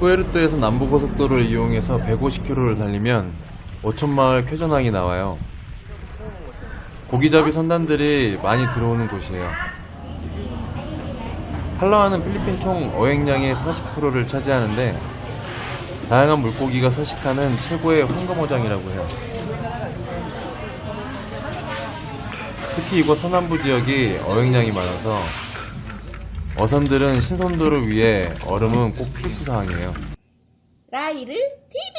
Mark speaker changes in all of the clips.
Speaker 1: 푸에르토에서 남부고속도로를 이용해서 150km를 달리면 오천마을 쾌전항이 나와요. 고기잡이 선단들이 많이 들어오는 곳이에요. 팔라와는 필리핀 총 어획량의 40%를 차지하는데 다양한 물고기가 서식하는 최고의 황금어장이라고 해요. 특히 이곳 서남부 지역이 어획량이 많아서 어선들은 신선도를 위해 얼음은 꼭 필수 사항이에요.
Speaker 2: 라이르 TV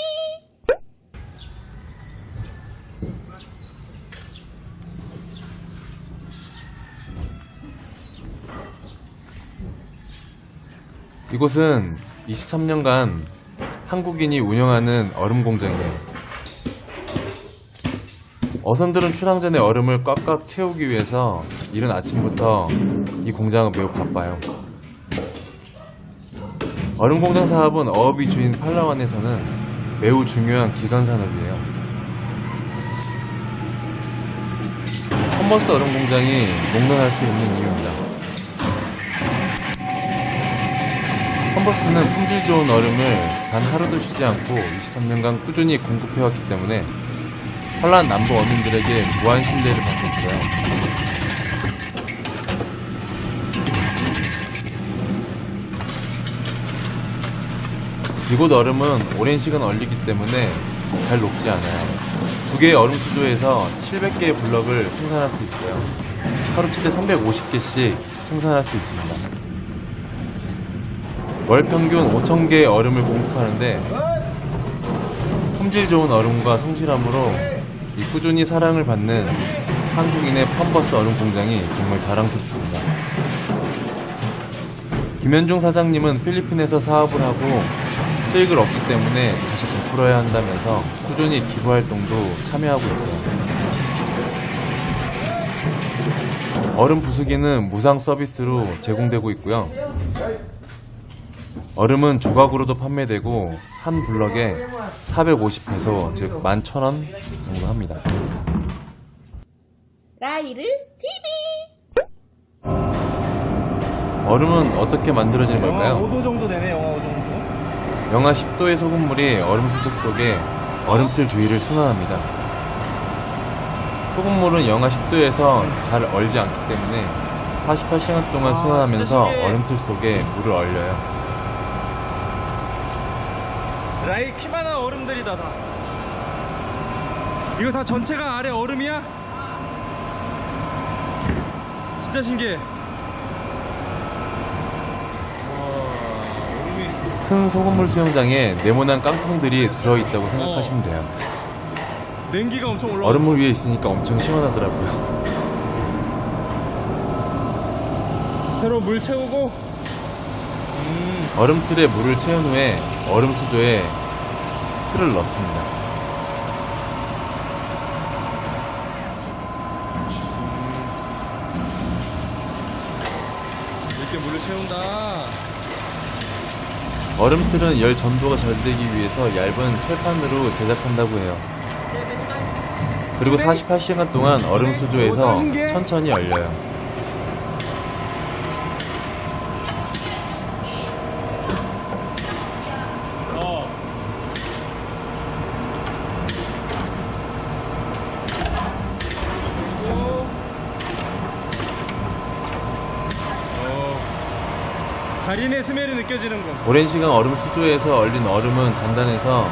Speaker 1: 이곳은 23년간 한국인이 운영하는 얼음 공장이에요. 어선들은 출항 전에 얼음을 꽉꽉 채우기 위해서 이른 아침부터 이 공장은 매우 바빠요. 얼음 공장 사업은 어업이 주인 팔라완에서는 매우 중요한 기간 산업이에요. 컴버스 얼음 공장이 농단할 수 있는 이유입니다. 컴버스는 품질 좋은 얼음을 단 하루도 쉬지 않고 23년간 꾸준히 공급해왔기 때문에 헐란 남부 어민들에게 무한 신뢰를 받고 있어요. 이곳 얼음은 오랜 시간 얼리기 때문에 잘 녹지 않아요. 두 개의 얼음 수조에서 700개의 블럭을 생산할 수 있어요. 하루 최대 350개씩 생산할 수 있습니다. 월 평균 5,000개의 얼음을 공급하는데 품질 좋은 얼음과 성실함으로 이 꾸준히 사랑을 받는 한국인의 펌버스 얼음 공장이 정말 자랑스럽습니다. 김현중 사장님은 필리핀에서 사업을 하고 수익을 얻기 때문에 다시 베풀어야 한다면서 꾸준히 기부 활동도 참여하고 있어요. 얼음 부수기는 무상 서비스로 제공되고 있고요. 얼음은 조각으로도 판매되고 한 블럭에 450페소 즉 11,000원 정도 합니다.
Speaker 2: 라이르 TV
Speaker 1: 얼음은 어떻게 만들어지는 걸까요?
Speaker 3: 5도 정도 되네, 영하 5도 정도.
Speaker 1: 영하 10도의 소금물이 얼음 수조 속에 얼음틀 주위를 순환합니다. 소금물은 영하 10도에서 잘 얼지 않기 때문에 48시간 동안
Speaker 3: 아,
Speaker 1: 순환하면서. 얼음틀 속에 물을 얼려요.
Speaker 3: 라이 키만한 얼음들이다, 다. 이거 다 전체가 아래 얼음이야? 진짜 신기해.
Speaker 1: 큰 소금물 수영장에 네모난 깡통들이 들어있다고 생각하시면 돼요.
Speaker 3: 냉기가 엄청 올라와.
Speaker 1: 얼음물 위에 있으니까 엄청 시원하더라고요.
Speaker 3: 새로 물 채우고.
Speaker 1: 얼음틀에 물을 채운 후에 얼음 수조에 틀을 넣습니다.
Speaker 3: 이렇게 물을 채운다.
Speaker 1: 얼음틀은 열 전도가 잘 되기 위해서 얇은 철판으로 제작한다고 해요. 그리고 48시간 동안 얼음 수조에서 천천히 얼려요.
Speaker 3: 어. 어. 달인의 스멜이 느껴지는군.
Speaker 1: 오랜 시간 얼음 수조에서 얼린 얼음은 단단해서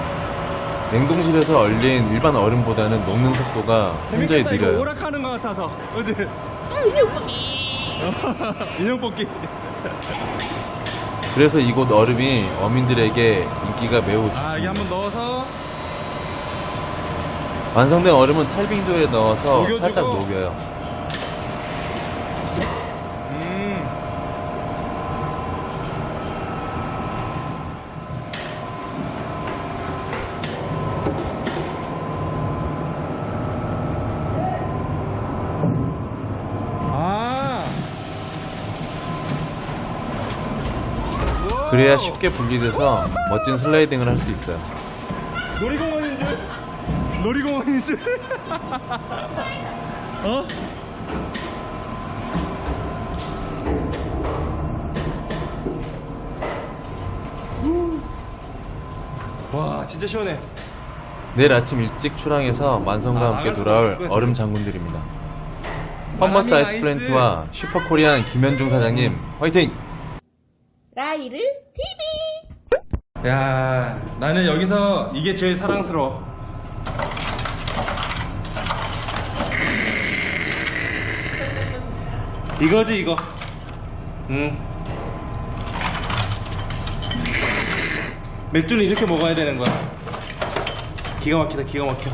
Speaker 1: 냉동실에서 얼린 일반 얼음보다는 녹는 속도가 현저히
Speaker 3: 재밌겠다, 이거
Speaker 1: 느려요.
Speaker 3: 오락하는 것 같아서. 그지? 인형 뽑기.
Speaker 1: 그래서 이곳 얼음이 어민들에게 인기가 매우
Speaker 3: 아, 이게
Speaker 1: 좋습니다.
Speaker 3: 한번 넣어서.
Speaker 1: 완성된 얼음은 탈빙조에 넣어서
Speaker 3: 녹여주고.
Speaker 1: 살짝 녹여요. 그래야 쉽게 분리돼서 멋진 슬라이딩을 할 수 있어요.
Speaker 3: 놀이공원인 줄? 놀이공원인 줄? 어? 와 진짜 시원해
Speaker 1: 내일 아침 일찍 출항해서 만성과
Speaker 3: 아,
Speaker 1: 함께 돌아올 얼음 장군들입니다. 펌머스 아이스 플랜트와 슈퍼코리안 김현중 사장님 화이팅!
Speaker 2: 라이르 TV
Speaker 3: 야 나는 여기서 이게 제일 사랑스러워. 이거지 이거. 응. 맥주는 이렇게 먹어야 되는 거야. 기가 막히다 기가 막혀